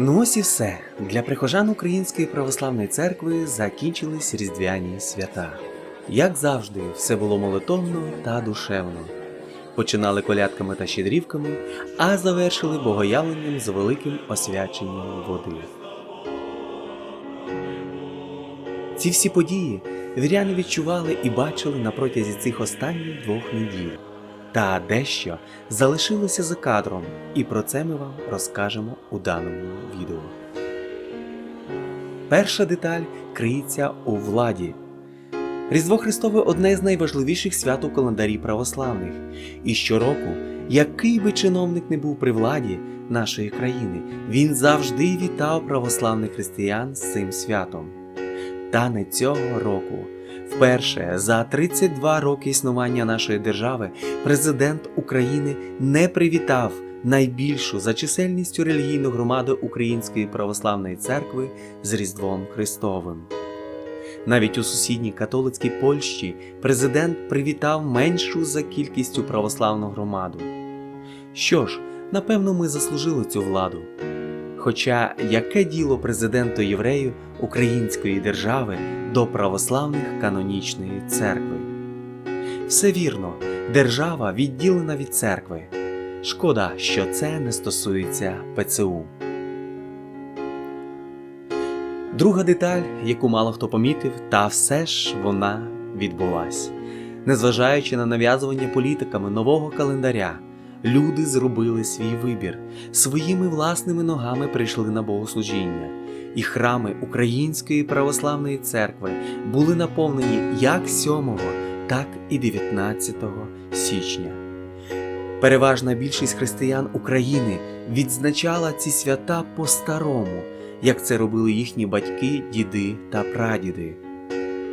Ну ось і все. Для прихожан Української православної церкви закінчились різдвяні свята. Як завжди, все було молитовно та душевно. Починали колядками та щедрівками, а завершили богоявленням з великим освяченням води. Ці всі події віряни відчували і бачили на протязі цих останніх двох неділь. Та дещо залишилося за кадром, і про це ми вам розкажемо у даному відео. Перша деталь криється у владі. Різдво Христове одне з найважливіших свят у календарі православних. І щороку, який би чиновник не був при владі нашої країни, він завжди вітав православних християн з цим святом. Та не цього року. Вперше за 32 роки існування нашої держави президент України не привітав найбільшу за чисельністю релігійну громаду Української православної церкви з Різдвом Христовим. Навіть у сусідній католицькій Польщі президент привітав меншу за кількістю православну громаду. Що ж, напевно, ми заслужили цю владу. Хоча яке діло президенту єврею Української держави до православних канонічної церкви? Все вірно, держава відділена від церкви. Шкода, що це не стосується ПЦУ. Друга деталь, яку мало хто помітив, та все ж вона відбулась. Незважаючи на нав'язування політиками нового календаря, люди зробили свій вибір, своїми власними ногами прийшли на богослужіння, і храми Української православної церкви були наповнені як 7, так і 19 січня. Переважна більшість християн України відзначала ці свята по-старому, як це робили їхні батьки, діди та прадіди.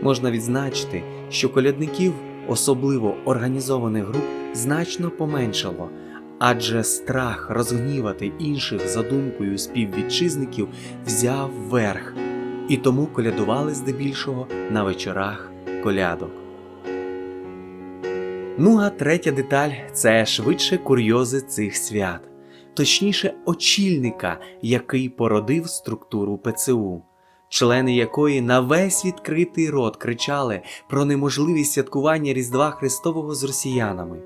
Можна відзначити, що колядників, особливо організованих груп, значно поменшало, адже страх розгнівати інших за думкою співвітчизників взяв верх, і тому колядували здебільшого на вечорах колядок. Ну а третя деталь це швидше курйози цих свят, точніше, очільника, який породив структуру ПЦУ, члени якої на весь відкритий рот кричали про неможливість святкування Різдва Христового з росіянами.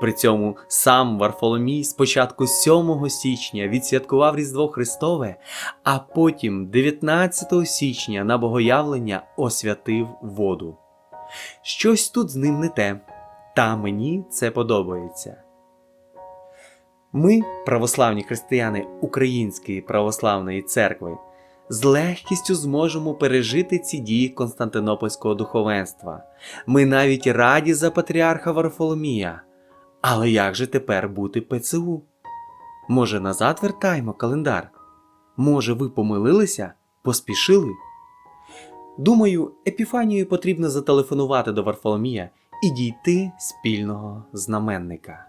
При цьому сам Варфоломій спочатку 7 січня відсвяткував Різдво Христове, а потім 19 січня на богоявлення освятив воду. Щось тут з ним не те. Та мені це подобається. Ми, православні християни Української православної церкви, з легкістю зможемо пережити ці дії Константинопольського духовенства. Ми навіть раді за патріарха Варфоломія. Але як же тепер бути ПЦУ? Може, назад вертаємо календар? Може, ви помилилися? Поспішили? Думаю, Епіфанію потрібно зателефонувати до Варфоломія і дійти спільного знаменника.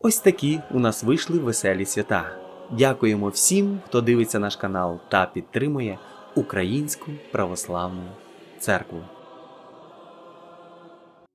Ось такі у нас вийшли веселі свята. Дякуємо всім, хто дивиться наш канал та підтримує Українську православну церкву.